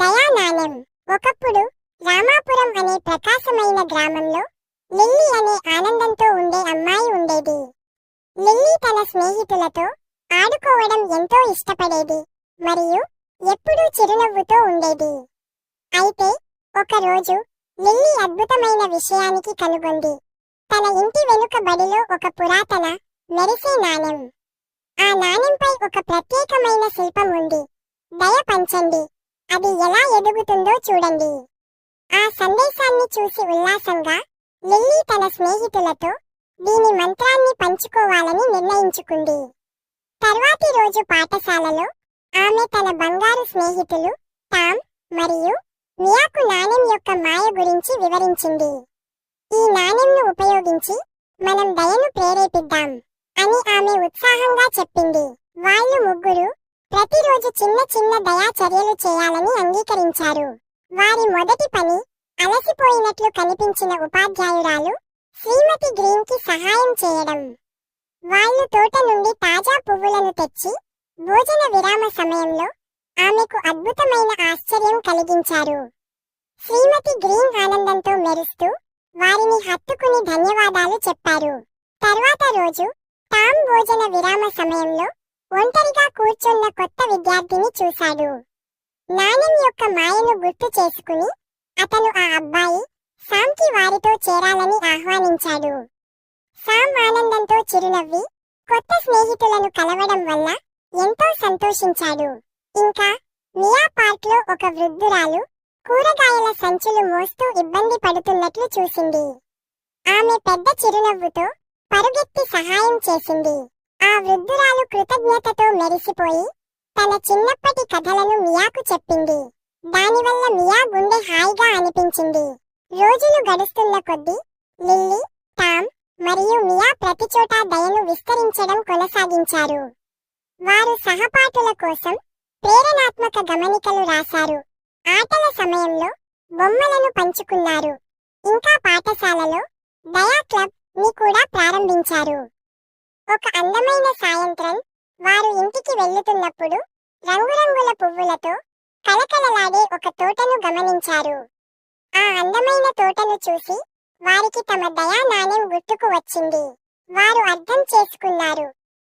దయానానం ఒకప్పుడు రామాపురం అనే ప్రకాశమైన గ్రామంలో లిల్లీ అనే ఆనందంతో ఉండే అమ్మాయి ఉండేది. లిల్లీ తన స్నేహితులతో ఆడుకోవడం ఎంతో ఇష్టపడేది మరియు ఎప్పుడూ చిరునవ్వుతో ఉండేది. అయితే ఒకరోజు లిల్లీ అద్భుతమైన విషయానికి కనుగొంది. తన ఇంటి వెనుక బడిలో ఒక పురాతన మెరిసే నాణెం. ఆ నాణెంపై ఒక ప్రత్యేకమైన శిల్పం ఉంది. దయ పంచండి. అది ఎలా ఎదుగుతుందో చూడండి. ఆ సందేశాన్ని చూసి ఉల్లాసంగా లిల్లీ తన స్నేహితులతో దీని మంత్రాన్ని పంచుకోవాలని నిర్ణయించుకుంది. తర్వాతి రోజు పాఠశాలలో ఆమె తన బంగారు స్నేహితులు టామ్ మరియు మియాకు నాణెం యొక్క మాయ గురించి వివరించింది. ఈ నాణెంను ఉపయోగించి మనం దయను ప్రేరేపిద్దాం అని ఆమె ఉత్సాహంగా చెప్పింది. వాళ్ళు ముగ్గురు ప్రతిరోజు చిన్న చిన్న దయా చర్యలు చేయాలని అంగీకరించారు. వారి మొదటి పని అలసిపోయినట్లు కనిపించిన ఉపాధ్యాయురాలు శ్రీమతి గ్రీన్కి సహాయం చేయడం. వాళ్ళు తోట నుండి తాజా పువ్వులను తెచ్చి భోజన విరామ సమయంలో ఆమెకు అద్భుతమైన ఆశ్చర్యం కలిగించారు. శ్రీమతి గ్రీన్ ఆనందంతో మెరుస్తూ వారిని హత్తుకుని ధన్యవాదాలు చెప్పారు. తర్వాత రోజు టామ్ భోజన విరామ సమయంలో ఒంటరిగా కూర్చున్న కొత్త విద్యార్థిని చూశాడు. నాణ్యం యొక్క మాయను గుర్తు చేసుకుని అతను ఆ అబ్బాయి సామ్కి వారితో చేరాలని ఆహ్వానించాడు. సామ్ ఆనందంతో చిరునవ్వి కొత్త స్నేహితులను కలవడం వల్ల ఎంతో సంతోషించాడు. ఇంకా మియా పార్క్లో ఒక వృద్ధురాలు కూరగాయల సంచులు మోస్తూ ఇబ్బంది పడుతున్నట్లు చూసింది. ఆమె పెద్ద చిరునవ్వుతో పరుగెత్తి సహాయం చేసింది. ఆ వృద్ధురాలు కృతజ్ఞతతో మెరిసిపోయి తన చిన్నప్పటి కథలను మియాకు చెప్పింది. దానివల్ల మియా గుండె హాయిగా అనిపించింది. రోజులు గడుస్తున్న కొద్దీ లిల్లీ టామ్ మరియు మియా ప్రతిచోటా దయను విస్తరించడం కొనసాగించారు. వారు సహపాఠుల కోసం ప్రేరణాత్మక గమనికలు రాశారు. ఆటల సమయంలో బొమ్మలను పంచుకున్నారు. ఇంకా పాఠశాలలో దయా క్లబ్ని కూడా ప్రారంభించారు. ఒక అందమైన సాయంత్రం వారు ఇంటికి వెళ్తున్నప్పుడు రంగురంగుల పువ్వులతో కలకలలాడే ఒక తోటను గమనించారు. ఆ అందమైన తోటను చూసి వారికి తమ దయా నాణ్యం గుర్తుకు వచ్చింది. వారు అర్థం చేసుకున్నారు.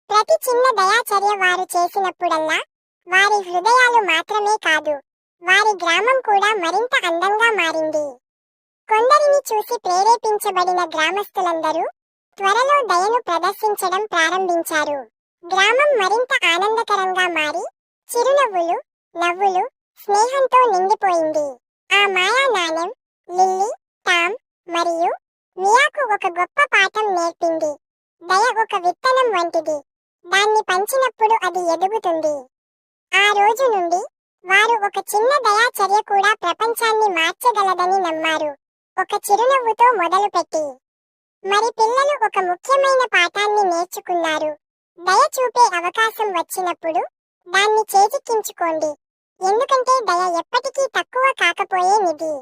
ప్రతి చిన్న దయాచర్య వారు చేసినప్పుడల్లా వారి హృదయాలు మాత్రమే కాదు వారి గ్రామం కూడా మరింత అందంగా మారింది. కొందరిని చూసి ప్రేరేపించబడిన గ్రామస్తులందరూ త్వరలో దయను ప్రదర్శించడం ప్రారంభించారు. గ్రామం మరింత ఆనందకరంగా మారి చిరునవ్వులు నవ్వులు స్నేహంతో నిండిపోయింది. ఆ మాయా నాణ్యం లిల్లీ టామ్ మరియు మియాకు ఒక గొప్ప పాఠం నేర్పింది. దయ ఒక విత్తనం వంటిది. దాన్ని పంచినప్పుడు అది ఎదుగుతుంది. ఆ రోజు నుండి వారు ఒక చిన్న దయాచర్య కూడా ప్రపంచాన్ని మార్చగలదని నమ్మారు. ఒక చిరునవ్వుతో మొదలుపెట్టి మరి పిల్లలు ఒక ముఖ్యమైన పాఠాన్ని నేర్చుకున్నారు. దయ చూపే అవకాశం వచ్చినప్పుడు దాన్ని చేజిక్కించుకోండి. ఎందుకంటే దయ ఎప్పటికీ తక్కువ కాకపోయే నిధి.